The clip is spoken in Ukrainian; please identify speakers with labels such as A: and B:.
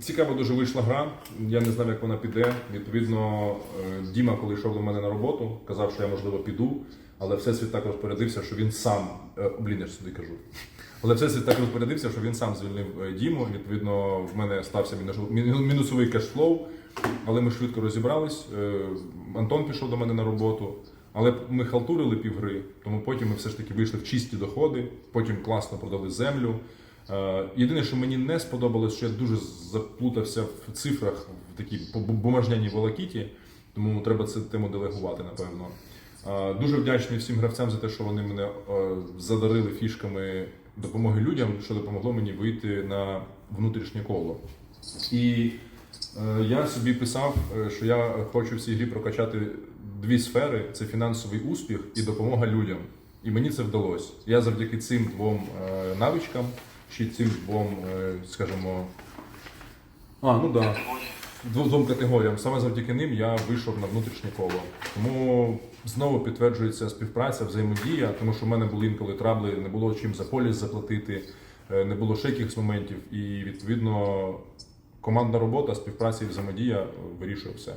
A: Цікаво дуже вийшла гра. Я не знав, як вона піде. Відповідно, е, Діма, коли йшов до мене на роботу, казав, що я можливо піду, але всесвіт так розпорядився, що він сам е, блін, я ж сюди кажу. Але всесвіт так розпорядився, що він сам звільнив е, Діму. Відповідно, в мене стався мінус- міну- мінусовий кешфлоу, але ми швидко розібрались. Антон пішов до мене на роботу. Але ми халтурили півгри, тому потім ми все ж таки вийшли в чисті доходи, потім класно продали землю. Е, Єдине, що мені не сподобалось, що я дуже заплутався в цифрах в такій бу- бумажняній волокіті, тому треба це тему делегувати, напевно. Е, Дуже вдячний всім гравцям за те, що вони мене е, задарили фішками допомоги людям, що допомогло мені вийти на внутрішнє коло. І я собі писав, що я хочу в цій грі прокачати дві сфери: це фінансовий успіх і допомога людям. І мені це вдалося. Я завдяки цим двом навичкам, чи цим двом, е, скажімо, а, ну да, двом категоріям. Саме завдяки ним я вийшов на внутрішнє коло. Тому знову підтверджується співпраця, взаємодія, тому що в мене були інколи трабли, не було чим за поліс заплатити, е, не було ще якихось моментів. І відповідно командна робота, співпраця і взаємодія вирішує все.